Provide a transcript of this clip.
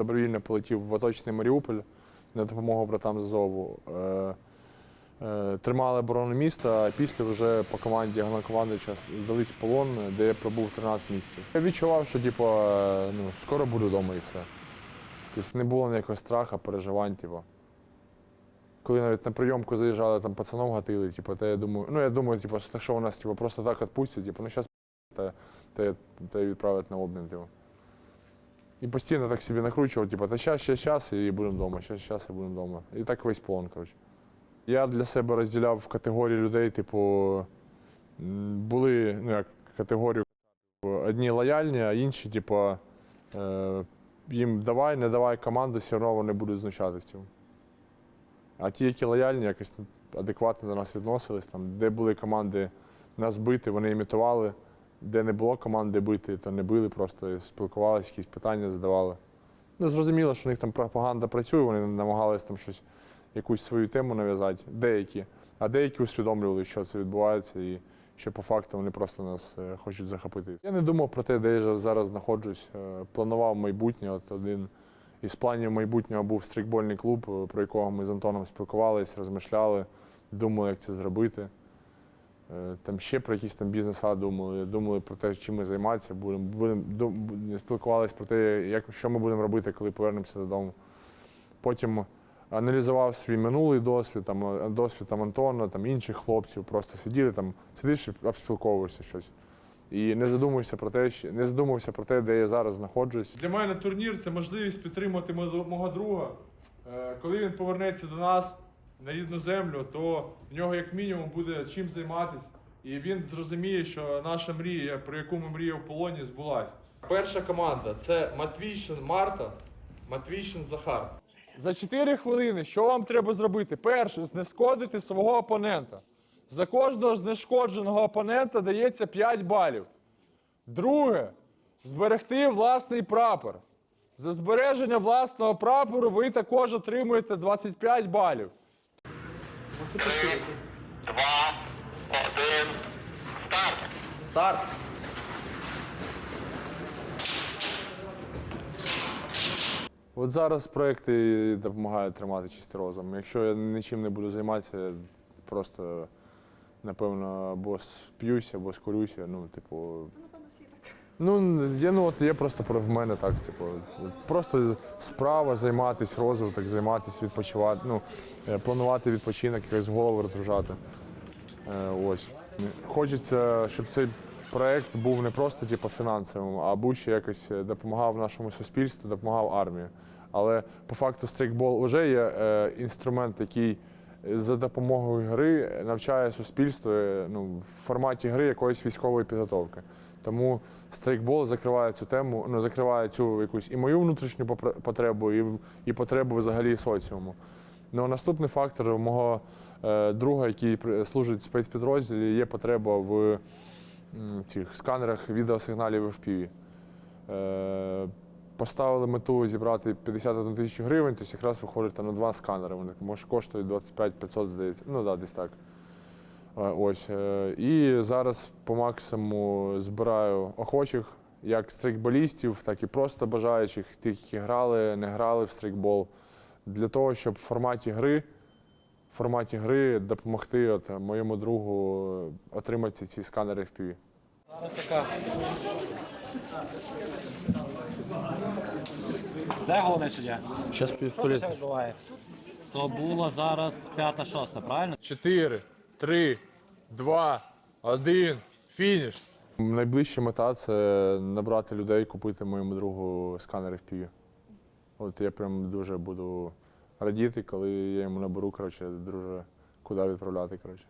добровільно полетів в оточений Маріуполь на допомогу братам з Азову. Е, е, Тримали оборону міста, а після вже по команді головнокомандуюча здались в полон, де я пробув 13 місяців. Я відчував, що типу, е, ну, скоро буду вдома і все. Тобто не було ніякого страху, переживань. Типу. Коли навіть на прийомку заїжджали, там пацанов гатили, типу, то я думаю, ну я думаю, типу, що, що у нас типу, просто так відпустять, типу, ну зараз та, та, та відправлять на обмін. Типу. І постійно так собі накручував, типу, та щас, щас, щас, і будемо вдома, щас, щас, і будемо вдома. І так весь полон, коротше. Я для себе розділяв в категорії людей, типу, були, ну як категорію, одні лояльні, а інші, типу, е, їм давай, не давай команду, все одно вони будуть знущатися. Типу. А ті, які лояльні, якось адекватно до нас відносились, там, де були команди нас бити, вони імітували. Де не було команди бити, то не били, просто спілкувалися, якісь питання задавали. Ну, зрозуміло, що у них там пропаганда працює, вони намагались там щось, якусь свою тему нав'язати, деякі. А деякі усвідомлювали, що це відбувається, і що по факту вони просто нас е, хочуть захопити. Я не думав про те, де я зараз знаходжусь. Е, Планував майбутнє. От один із планів майбутнього був стрікбольний клуб, е, про якого ми з Антоном спілкувалися, розмишляли, думали, як це зробити. Е, Там ще про якісь там бізнеса думали, думали про те, чим ми займатися будемо. будемо спілкувалися про те, як, що ми будемо робити, коли повернемося додому. Потім аналізував свій минулий досвід, там, е, досвід там, Антона, там, інших хлопців, просто сиділи там, сидиш і обспілковуєшся щось. І не задумуєшся про те, що- не задумувався про те, де я зараз знаходжусь. Для мене турнір це можливість підтримати мого мого друга. Е, Коли він повернеться до нас на рідну землю, то в нього як мінімум буде чим займатися. І він зрозуміє, що наша мрія, про яку ми мріяли в полоні, збулась. Перша команда це Матвійшин Марта, Матвійшин Захар. За 4 хвилини що вам треба зробити? Перше, знешкодити свого опонента. За кожного знешкодженого опонента дається 5 балів. Друге, зберегти власний прапор. За збереження власного прапору ви також отримуєте 25 балів. Два, один, старт! Старт! От зараз проекти допомагають тримати чистий розум. Якщо я нічим не буду займатися, просто напевно або сп'юся, або скурюся. Ну, типу. Ну, я, ну, от є просто про- в мене так, типу, просто справа займатися, розвиток, займатися, відпочивати, ну, е, планувати відпочинок, якось голову розгружати. Е, ось. Хочеться, щоб цей проект був не просто типу, фінансовим, а був ще якось е, допомагав нашому суспільству, допомагав армії. Але по факту стрейкбол вже є інструмент, який за допомогою гри навчає суспільство ну, в форматі гри якоїсь військової підготовки. Тому стрейкбол закриває цю тему, ну закриває цю якусь і мою внутрішню потребу, і, і потребу взагалі соціуму. Ну, наступний фактор мого е, друга, який служить в спецпідрозділі, є потреба в цих сканерах відеосигналів FPV. Е, поставили мету зібрати 51 тисячу гривень, тобто якраз виходить там на два сканери. Вони може коштують 25 500, здається. Ну так, да, десь так. Е, Ось. е, І зараз по максимуму збираю охочих, як стрейкболістів, так і просто бажаючих, тих, які грали, не грали в стрейкбол, для того, щоб в форматі гри, в форматі гри допомогти от, моєму другу е, отримати ці сканери FPV. Зараз яка? Де головний суддя? Зараз Що півстоліття. це відбуває? То було зараз п'ята-шоста, правильно? 4, 3, 2, 1, фініш. Найближча мета це набрати людей, купити моєму другу сканер FPV. От я прям дуже буду радіти, коли я йому наберу, коротше, друже, куди відправляти. Коротше.